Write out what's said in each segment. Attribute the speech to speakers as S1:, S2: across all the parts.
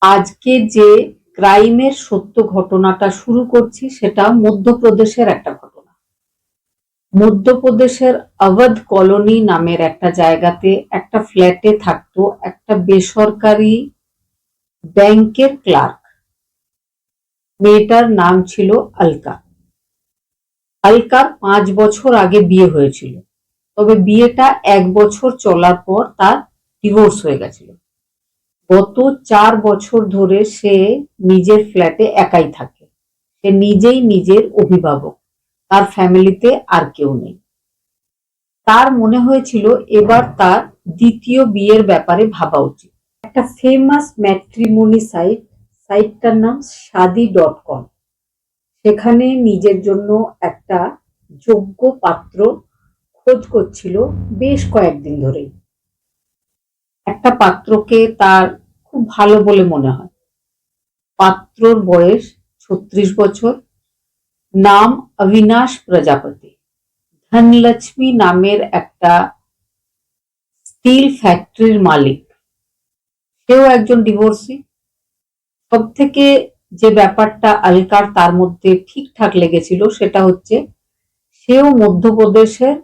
S1: আজকে যে ক্রাইমের সত্য ঘটনাটা শুরু করছি, সেটা মধ্যপ্রদেশের একটা ঘটনা। মধ্যপ্রদেশের অবধ কলোনি নামের একটা জায়গাতে একটা ফ্ল্যাটে থাকতো একটা বেসরকারি ব্যাংকের ক্লার্ক। মেয়েটার নাম ছিল আলকা। আলকার পাঁচ বছর আগে বিয়ে হয়েছিল। তবে বিয়েটা এক বছর চলার পর তার ডিভোর্স হয়ে গেছিল। গত চার বছর ধরে সে নিজের ফ্ল্যাটে একাই থাকে। সে নিজেই নিজের অভিভাবক। তার ফ্যামিলিতে আর কেউ নেই। তার মনে হয়েছিল এবার তার দ্বিতীয় বিয়ের ব্যাপারে ভাবা উচিত। একটা ফেমাস ম্যাট্রিমনি সাইট সাইটটার নাম শাদি ডট কম। সেখানে নিজের জন্য একটা যোগ্য পাত্র খোঁজ করছিল বেশ কয়েকদিন ধরেই। একটা পাত্রকে তার খুব ভালো বলে মনে হয়। পাত্রর বয়স ছত্রিশ বছর। নাম অবিনাশ প্রজাপতি। ধনলক্ষ্মী নামের একটা স্টিল ফ্যাক্টরির মালিক। সেও একজন ডিভোর্সি। সব থেকে যে ব্যাপারটা আলকার তার মধ্যে ঠিকঠাক লেগেছিল সেটা হচ্ছে, সেও মধ্যপ্রদেশের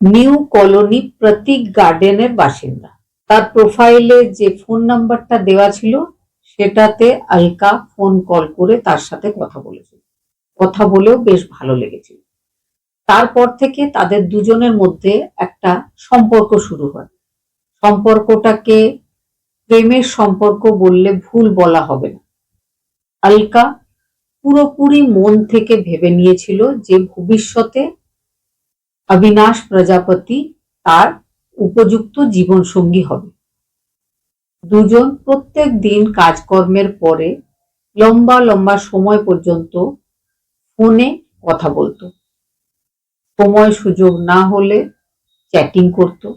S1: নিউ কলোনি প্রতীক গার্ডেনের বাসিন্দা। তার প্রোফাইলে যে ফোন নাম্বারটা দেওয়া ছিল, সেটাতে আলকা ফোন কল করে তার সাথে কথা বলেছিল। কথা বলেও বেশ ভালো লেগেছিল। তারপর থেকে তাদের দুজনের মধ্যে একটা সম্পর্ক শুরু হয়। সম্পর্কটাকে প্রেমের সম্পর্ক বললে ভুল বলা হবে না। আলকা পুরোপুরি মন থেকে ভেবে নিয়েছিল যে ভবিষ্যতে অবিনাশ প্রজাপতি তার উপযুক্ত জীবনসঙ্গী হবে। দুজন প্রত্যেক দিন কাজকর্মের পরে লম্বা লম্বা সময় পর্যন্ত ফোনে কথা বলতো। সময় সুযোগ না হলে চ্যাটিং করত।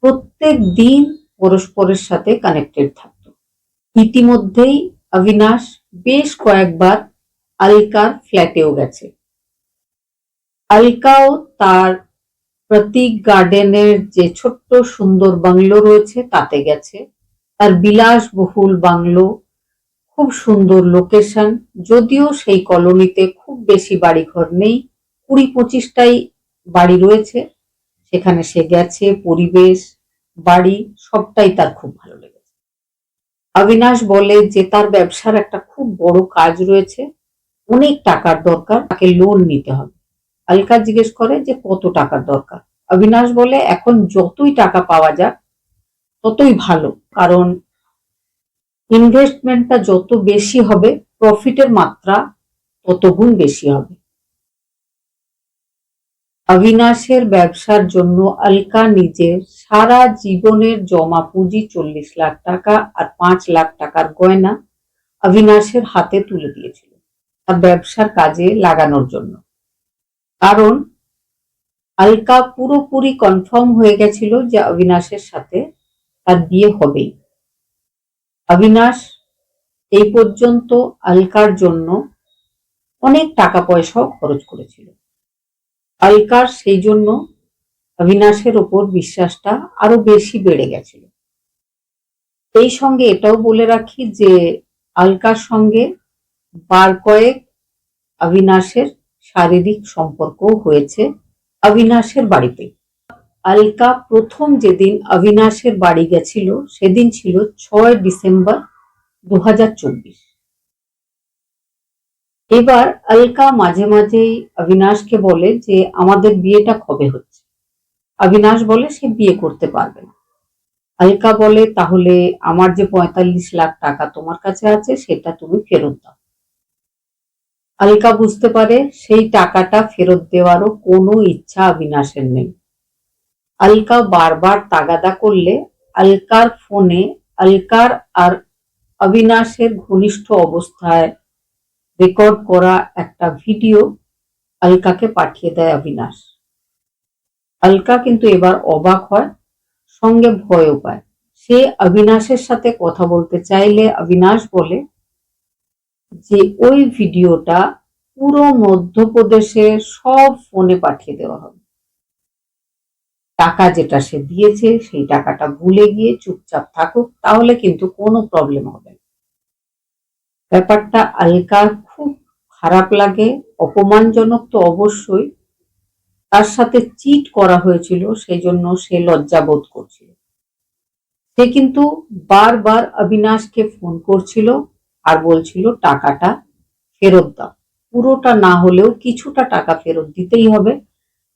S1: প্রত্যেক দিন পরস্পরের সাথে কানেক্টেড থাকত। ইতিমধ্যেই অবিনাশ বেশ কয়েকবার আলকার ফ্ল্যাটেও গেছে। আলকাও তার প্রতীক গার্ডেনের যে ছোট্ট সুন্দর বাংলো রয়েছে, তাতে গেছে। তার বিলাসবহুল বাংলো, খুব সুন্দর লোকেশন। যদিও সেই কলোনিতে খুব বেশি বাড়িঘর নেই কুড়ি পঁচিশটাই বাড়ি রয়েছে। সেখানে সে গেছে, পরিবেশ, বাড়ি, সবটাই তার খুব ভালো লেগেছে। অবিনাশ বলে যে তার ব্যবসার একটা খুব বড় কাজ রয়েছে, অনেক টাকার দরকার, তাকে লোন নিতে হবে। আলকা জিজ্ঞেস করে যে কত টাকার দরকার। অবিনাশ বলে, এখন যতই টাকা পাওয়া যাক, ততই ভালো। কারণ ইনভেস্টমেন্টটা যত বেশি হবে প্রফিটের মাত্রা তত গুণ বেশি হবে। অবিনাশের ব্যবসার জন্য আলকা নিজের সারা জীবনের জমা পুঁজি চল্লিশ লাখ টাকা আর পাঁচ লাখ টাকার গয়না অবিনাশের হাতে তুলে দিয়েছিল। তার ব্যবসার কাজে লাগানোর জন্য। কারণ আলকা পুরোপুরি কনফার্ম হয়ে গেছিল যে অবিনাশের সাথে তার বিয়ে হবেই। অবিনাশ এই পর্যন্ত আলকার জন্য অনেক টাকা পয়সাও খরচ করেছিল। আলকার সেই জন্য অবিনাশের ওপর বিশ্বাসটা আরও বেশি বেড়ে গেছিল। এই সঙ্গে এটাও বলে রাখি যে আলকার সঙ্গে বার কয়েক অবিনাশের শারীরিক সম্পর্কও হয়েছে অবিনাশের বাড়িতে। আলকা প্রথম যেদিন অবিনাশের বাড়ি গেছিল, সেদিন ছিল ছয় ডিসেম্বর দু হাজার চব্বিশ। এবার আলকা মাঝে মাঝেই অবিনাশকে বলে যে, আমাদের বিয়েটা কবে হচ্ছে? অবিনাশ বলে, সে বিয়ে করতে পারবে না। আলকা বলে, তাহলে আমার যে পঁয়তাল্লিশ লাখ টাকা তোমার কাছে আছে, সেটা তুমি ফেরত দাও। আলকা বুঝতে পারে সেই টাকাটা ফেরত দেওয়ারও কোনো ইচ্ছা অবিনাশের নেই। আলকা বারবার তাগাদা করলে আলকার ফোনে আলকার আর অবিনাশের ঘনিষ্ঠ অবস্থায় রেকর্ড করা একটা ভিডিও আলকাকে পাঠিয়ে দেয় অবিনাশ। আলকা কিন্তু এবার অবাক হয়, সঙ্গে ভয়ও পায়। সে অবিনাশের সাথে কথা বলতে চাইলে অবিনাশ বলে যে ওই ভিডিওটা পুরো মধ্যপ্রদেশে সব ফোনে পাঠিয়ে দেওয়া হবে। টাকা যেটা সে দিয়েছে, সেই টাকাটা ভুলে গিয়ে চুপচাপ থাকুক, তাহলে কিন্তু কোনো প্রবলেম হবে না। ব্যাপারটা আলকার খুব খারাপ লাগে, অপমানজনক তো অবশ্যই। তার সাথে চিট করা হয়েছিল, সেই জন্য সে লজ্জা বোধ করছিল। সে কিন্তু বারবার অবিনাশকে ফোন করছিল আর বলছিল, টাকাটা ফেরত দাও। পুরোটা না হলেও কিছুটা টাকা ফেরত দিতেই হবে,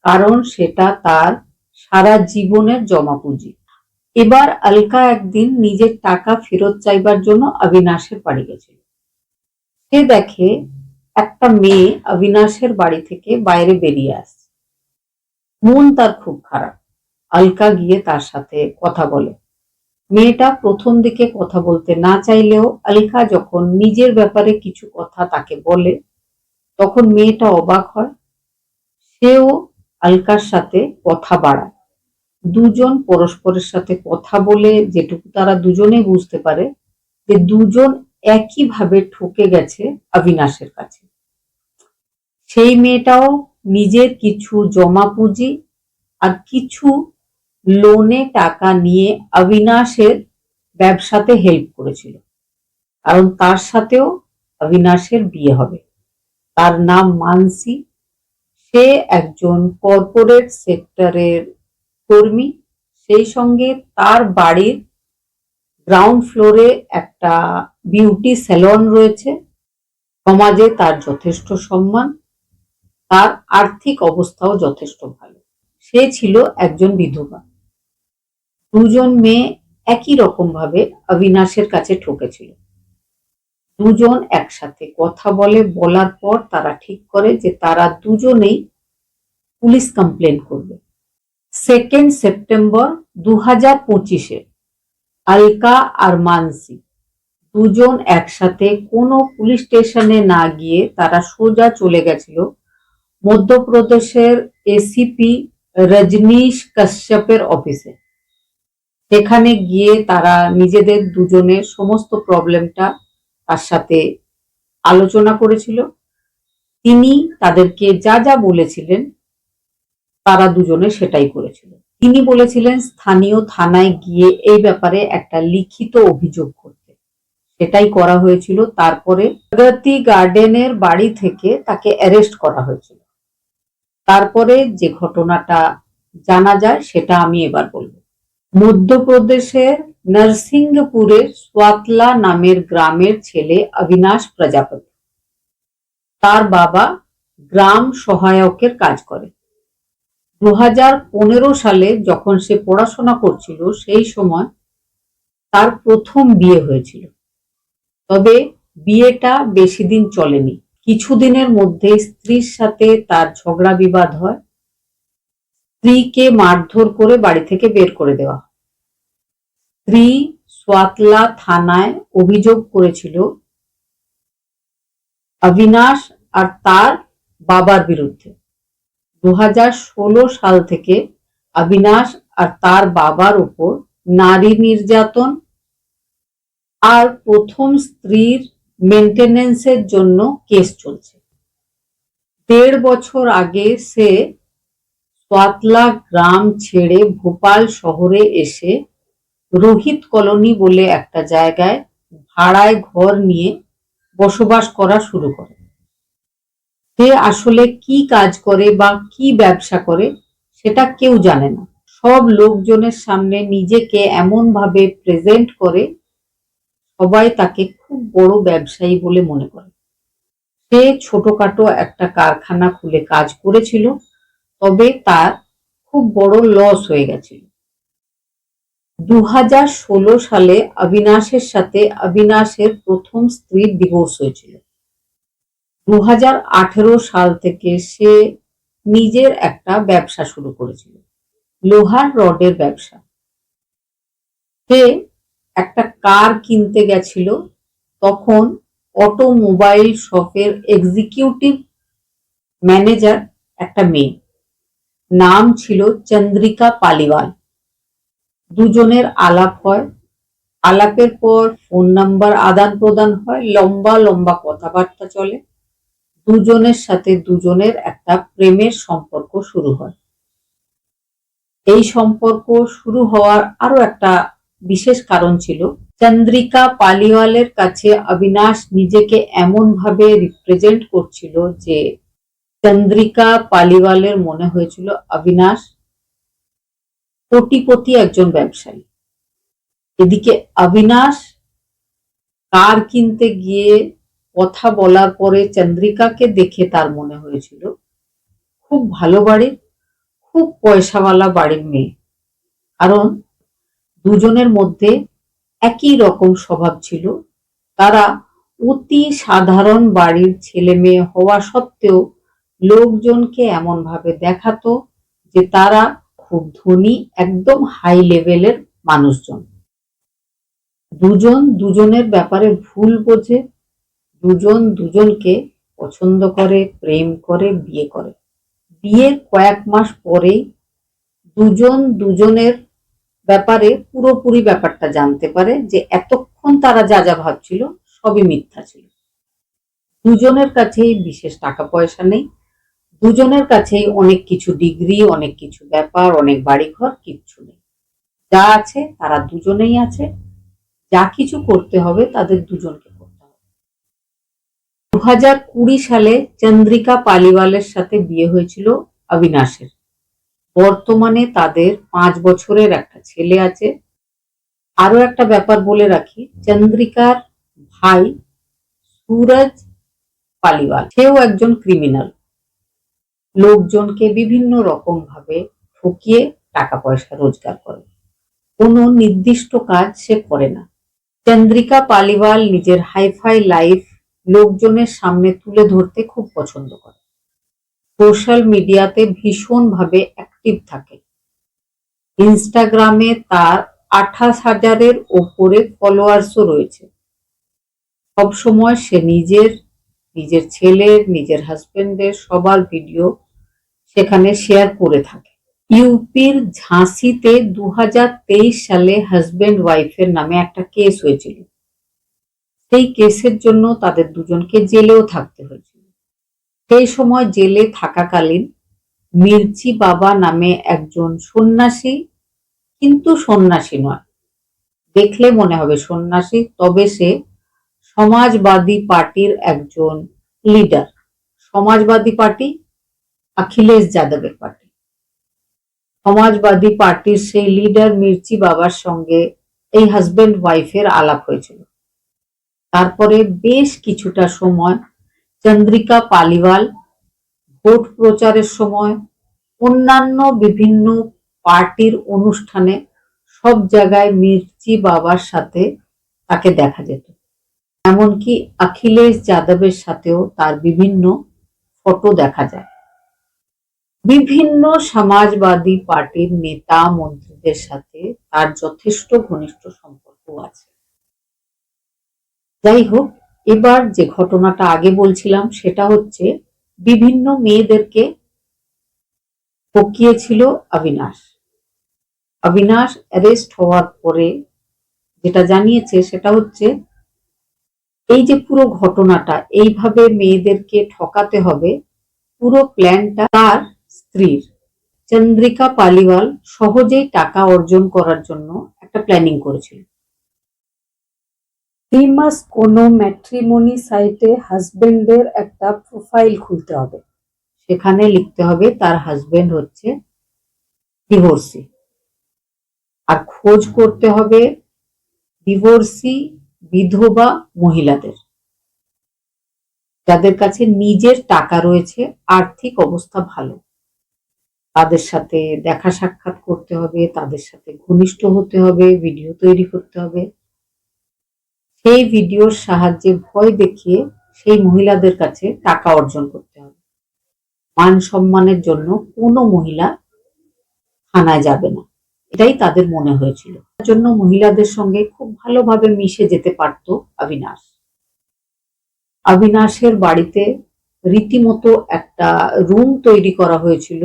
S1: কারণ সেটা তার সারা জীবনের জমা পুঁজি। এবার আলকা একদিন নিজের টাকা ফেরত চাইবার জন্য অবিনাশের বাড়ি গেছিল। সে দেখে একটা মেয়ে অবিনাশের বাড়ি থেকে বাইরে বেরিয়ে আসছে। মন তার খুব খারাপ। আলকা গিয়ে তার সাথে কথা বলে। মেয়েটা প্রথম দিকে কথা বলতে না চাইলেও আলকা যখন নিজের ব্যাপারে কিছু কথা তাকে বলে, তখন মেয়েটা অবাক হয়। সেও আলকার সাথে কথা বাড়ায়। দুজন পরস্পরের সাথে কথা বলে যেটুকু তারা দুজনে বুঝতে পারে যে দুজন একইভাবে ঠকে গেছে অবিনাশের কাছে। সেই মেয়েটাও নিজের কিছু জমা পুঁজি আর কিছু লোনে টাকা নিয়ে অবিনাশের ব্যবসাতে হেল্প করেছিল। কারণ তার সাথেও অবিনাশের বিয়ে হবে। তার নাম মানসি। সে একজন কর্পোরেট সেক্টরের কর্মী। সেই সঙ্গে তার বাড়ির গ্রাউন্ড ফ্লোরে একটা বিউটি স্যালন রয়েছে। সমাজে তার যথেষ্ট সম্মান। তার আর্থিক অবস্থাও যথেষ্ট ভালো। সে ছিল একজন বিধবা। দুজন মেয়ে একই রকম ভাবে অবিনাশের কাছে ঠকেছিল। দুজন একসাথে কথা বলে, বলার পর তারা ঠিক করে যে তারা দুজনেই পুলিশ কমপ্লেন করবে। সেকেন্ড সেপ্টেম্বর দু হাজার পঁচিশে আলকা আর মানসি দুজন একসাথে কোনো পুলিশ স্টেশনে না গিয়ে তারা সোজা চলে গেছিল মধ্যপ্রদেশের এসিপি রজনীশ কাশ্যপের অফিসে। সেখানে গিয়ে তারা নিজেদের দুজনের সমস্ত প্রবলেমটা তার সাথে আলোচনা করেছিল। তিনি তাদেরকে যা যা বলেছিলেন, তারা দুজনে সেটাই করেছিল। তিনি বলেছিলেন, স্থানীয় থানায় গিয়ে এই ব্যাপারে একটা লিখিত অভিযোগ করতে। সেটাই করা হয়েছিল। তারপরে প্রগতি গার্ডেনের বাড়ি থেকে তাকে অ্যারেস্ট করা হয়েছিল। তারপরে যে ঘটনাটা জানা যায়, সেটা আমি এবার বলব। মধ্যপ্রদেশের নরসিংহপুরের সোয়াতলা নামের গ্রামের ছেলে অবিনাশ প্রজাপতি। তার বাবা গ্রাম সহায়কের কাজ করে। দু হাজার পনেরো সালে যখন সে পড়াশোনা করছিল, সেই সময় তার প্রথম বিয়ে হয়েছিল। তবে বিয়েটা বেশি দিন চলেনি। কিছুদিনের মধ্যে স্ত্রীর সাথে তার ঝগড়া বিবাদ হয়। স্ত্রীকে মারধর করে বাড়ি থেকে বের করে দেওয়া। স্ত্রী সোয়াতলা থানায় অভিযোগ করেছিল অবিনাশ আর তার বাবার বিরুদ্ধে। দু সাল থেকে অবিনাশ আর তার বাবার উপর নারী নির্যাতন আর প্রথম স্ত্রীর মেনটেনেন্সের জন্য কেস চলছে। দেড় বছর আগে সে সোয়াতলা গ্রাম ছেড়ে ভোপাল শহরে এসে রোহিত কলোনি বলে একটা জায়গায় ভাড়ায় ঘর নিয়ে বসবাস করা শুরু করে। সে আসলে কি কাজ করে বা কি ব্যবসা করে সেটা কেউ জানে না। সব লোকজনের সামনে নিজেকে এমন ভাবে প্রেজেন্ট করে সবাই তাকে খুব বড় ব্যবসায়ী বলে মনে করে। সে ছোটখাটো একটা কারখানা খুলে কাজ করেছিল। তবে তার খুব বড় লস হয়ে গেছিল। দু হাজার ষোলো সালে অবিনাশের সাথে অবিনাশের প্রথম স্ত্রীর ডিভোর্স হয়েছিল। দুহাজার আঠারো সাল থেকে সে নিজের একটা ব্যবসা শুরু করেছিল, লোহার রডের ব্যবসা। সে একটা কার কিনতে গেছিল, তখন অটোমোবাইল শপের এক্সিকিউটিভ ম্যানেজার একটা মেয়ে। নাম ছিল চন্দ্রিকা পালিওয়াল। দুজনের আলাপ হয়। আলাপের পর ফোন নাম্বার আদান প্রদান হয়। লম্বা লম্বা কথাবার্তা চলে। দুজনের সাথে দুজনের একটা প্রেমের সম্পর্ক শুরু হয়। এই সম্পর্ক শুরু হওয়ার আরও একটা বিশেষ কারণ ছিল, চন্দ্রিকা পালিওয়ালের কাছে অবিনাশ নিজেকে এমন ভাবে রিপ্রেজেন্ট করছিল যে চন্দ্রিকা পালিওয়ালের মনে হয়েছিল অবিনাশ কোটিপতি একজন ব্যবসায়ী। এদিকে অবিনাশ কার কিনতে গিয়ে কথা বলার পরে চন্দ্রিকাকে দেখে তার মনে হয়েছিল, খুব ভালো বাড়ির খুব পয়সাওয়ালা বাড়ির মেয়ে। কারণ দুজনের মধ্যে একই রকম স্বভাব ছিল। তারা অতি সাধারণ বাড়ির ছেলে মেয়ে হওয়া সত্ত্বেও লোকজনকে এমন ভাবে দেখাতো যে তারা খুব ধনী, একদম হাই লেভেলের মানুষজন। দুজন দুজনের ব্যাপারে ভুল বোঝে, দুজন দুজনকে পছন্দ করে, প্রেম করে, বিয়ে করে। বিয়ের কয়েক মাস পরেই দুজন দুজনের ব্যাপারে পুরোপুরি ব্যাপারটা জানতে পারে যে এতক্ষণ তারা যা যা ভাবছিল সবই মিথ্যা ছিল। দুজনের কাছেই বিশেষ টাকা পয়সা নেই দুজনের কাছেই অনেক কিছু ডিগ্রি অনেক কিছু ব্যাপার, অনেক বাড়িঘর, কিচ্ছু নেই। যা আছে তারা দুজনেই আছে। যা কিছু করতে হবে তাদের দুজনকে করতে হবে। দু হাজার কুড়ি সালে চন্দ্রিকা পালিওয়ালের সাথে বিয়ে হয়েছিল অবিনাশের। বর্তমানে তাদের পাঁচ বছরের একটা ছেলে আছে। আরও একটা ব্যাপার বলে রাখি, চন্দ্রিকার ভাই সুরজ পালিওয়াল। সেও একজন ক্রিমিনাল লোকজনকে বিভিন্ন রকম ভাবে ঠকিয়ে টাকা পয়সা রোজগার করে। কোনো নির্দিষ্ট কাজ সে করে না। চন্দ্রিকা পালিওয়াল নিজের হাইফাই লাইফ লোকজনের সামনে তুলে ধরতে খুব পছন্দ করে। সোশ্যাল মিডিয়াতে ভীষণভাবে অ্যাক্টিভ থাকে। ইনস্টাগ্রামে তার আঠাশ হাজারের ওপরে ফলোয়ার্সও রয়েছে। সবসময় সে নিজের নিজের ছেলের, নিজের হাজবেন্ডের সবার ভিডিও সেখানে শেয়ার করে থাকে। ইউপির ঝাঁসিতে দুই হাজার তেইশ সালে হাজবেন্ড ওয়াইফের নামে একটা কেস হয়েছিল। সেই কেসের জন্য তাদের দুজনকে জেলেও থাকতে হয়েছিল। সেই সময় জেলে থাকাকালীন মির্চি বাবা নামে একজন সন্ন্যাসী, কিন্তু সন্ন্যাসী নয়। দেখলে মনে হবে সন্ন্যাসী, তবে সে সমাজবাদী পার্টির একজন লিডার সমাজবাদী পার্টি অখিলেশ যাদবের পার্টি। সমাজবাদী পার্টির সেই লিডার মির্চি বাবার সঙ্গে এই হাজবেন্ড ওয়াইফের আলাপ হয়েছিল। তারপরে বেশ কিছুটা সময় চন্দ্রিকা পালিওয়াল ভোট প্রচারের সময় অন্যান্য বিভিন্ন পার্টির অনুষ্ঠানে সব জায়গায় মির্চি বাবার সাথে তাকে দেখা যেত। এমনকি অখিলেশ যাদবের সাথেও তার বিভিন্ন ফটো দেখা যায়। বিভিন্ন সমাজবাদী পার্টির নেতা মন্ত্রীদের সাথে তার যথেষ্ট ঘনিষ্ঠ সম্পর্ক আছে। যাই হোক, এবার যে ঘটনাটা আগে বলছিলাম, সেটা হচ্ছে বিভিন্ন মেয়েদেরকে ঠকিয়েছিল অবিনাশ। অবিনাশ অ্যারেস্ট হওয়ার পরে যেটা জানিয়েছে সেটা হচ্ছে এই যে পুরো ঘটনাটা, এইভাবে মেয়েদেরকে ঠকাতে হবে, পুরো প্ল্যানটা তার স্ত্রীর। চন্দ্রিকা পালিওয়াল সহজেই টাকা অর্জন করার জন্য একটা প্ল্যানিং করেছিল। ফেমাস কোনো ম্যাট্রিমনি সাইটে হাজবেন্ডের একটা প্রোফাইল খুলতে হবে। সেখানে লিখতে হবে তার হাজবেন্ড হচ্ছে ডিভোর্সি। আর খোঁজ করতে হবে ডিভোর্সি বিধবা মহিলাদের। যাদের কাছে নিজের টাকা রয়েছে, আর্থিক অবস্থা ভালো। তাদের সাথে দেখা সাক্ষাৎ করতে হবে, তাদের সাথে ঘনিষ্ঠ হতে হবে, ভিডিও তৈরি করতে হবে। সেই ভিডিওর সাহায্যে ভয় দেখিয়ে সেই মহিলাদের কাছে টাকা অর্জন করতে হবে। মান সম্মানের জন্য কোনো মহিলা থানায় যাবে না। এটাই তাদের মনে হয়েছিল। জন্য মহিলাদের সঙ্গে খুব ভালোভাবে মিশে যেতে পারত অবিনাশ। অবিনাশের বাড়িতে রীতিমতো একটা রুম তৈরি করা হয়েছিল।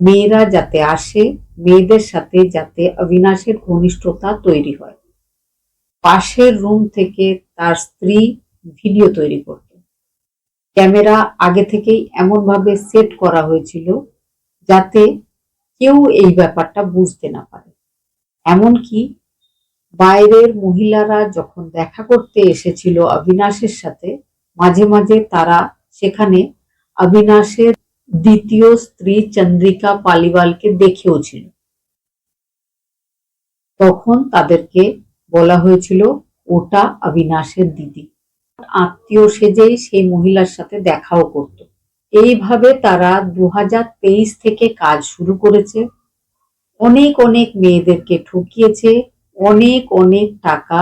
S1: মেয়েরা যাতে আসে, মেয়েদের সাথে যাতে অবিনাশের ঘনিষ্ঠতা তৈরি হয়। পাশের রুম থেকে তার স্ত্রী ভিডিও তৈরি করত। ক্যামেরা আগে থেকেই এমনভাবে সেট করা হয়েছিল যাতে কেউ এই ব্যাপারটা বুঝতে না পারে। এমনকি বাইরের মহিলারা যখন দেখা করতে এসেছিল অবিনাশের সাথে, মাঝে মাঝে তারা সেখানে অবিনাশের দ্বিতীয় স্ত্রী চন্দ্রিকা পালিওয়ালকে দেখেও ছিল। তখন তাদেরকে বলা হয়েছিল, ওটা অবিনাশের দিদি। আত্মীয় সেজেই সেই মহিলার সাথে দেখাও করত। এইভাবে তারা দু হাজার তেইশ থেকে কাজ শুরু করেছে। অনেক অনেক মেয়েদেরকে ঠকিয়েছে, অনেক অনেক টাকা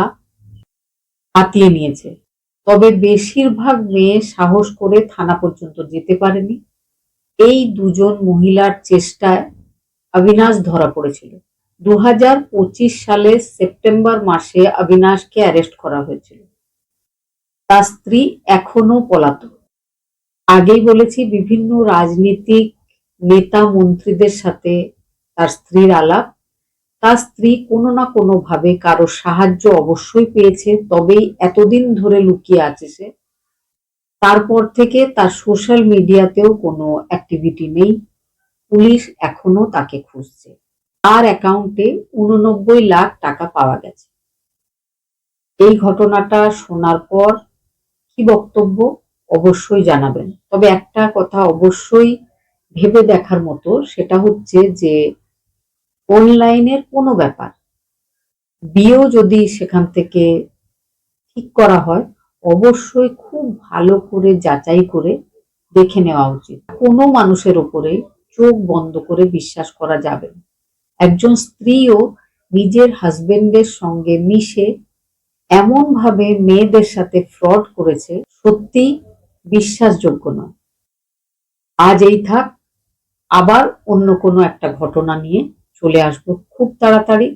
S1: হাতিয়ে নিয়েছে। তবে বেশিরভাগ মেয়ে সাহস করে থানা পর্যন্ত যেতে পারেনি। এই দুজন মহিলার চেষ্টায় অবিনাশ ধরা পড়েছিল। দু সালের সেপ্টেম্বর মাসে অবিনাশকে অ্যারেস্ট করা হয়েছিল। তার স্ত্রী এখনও পলাতক। আগেই বলেছি, বিভিন্ন রাজনীতিক নেতা মন্ত্রীদের সাথে তার স্ত্রীর আলাপ। তার স্ত্রী কোনো না কোনো ভাবে কারও সাহায্য অবশ্যই পেয়েছে, তবেই এতদিন ধরে লুকিয়ে আছে সে। তারপর থেকে তার সোশ্যাল মিডিয়াতেও কোনো অ্যাক্টিভিটি নেই। পুলিশ এখনও তাকে খুঁজছে। তার অ্যাকাউন্টে উননব্বই লাখ টাকা পাওয়া গেছে। এই ঘটনাটা শোনার পর কি বক্তব্য? অবশ্যই জানাবেন। তবে একটা কথা অবশ্যই ভেবে দেখার মতো, সেটা হচ্ছে যে অনলাইনের কোনো ব্যাপার। বিয়েও যদি সেখান থেকে ঠিক করা হয়, অবশ্যই খুব ভালো করে যাচাই করে দেখে নেওয়া উচিত। কোনো মানুষের ওপরে চোখ বন্ধ করে বিশ্বাস করা যাবে একজন স্ত্রীও নিজের হাজবেন্ডের সঙ্গে মিশে এমন ভাবে মেয়েদের সাথে ফ্রড করেছে সত্যি বিশ্বাসযোগ্য নয়। আজ এই থাক, আবার অন্য কোনো একটা ঘটনা নিয়ে চলে আসব খুব তাড়াতাড়ি।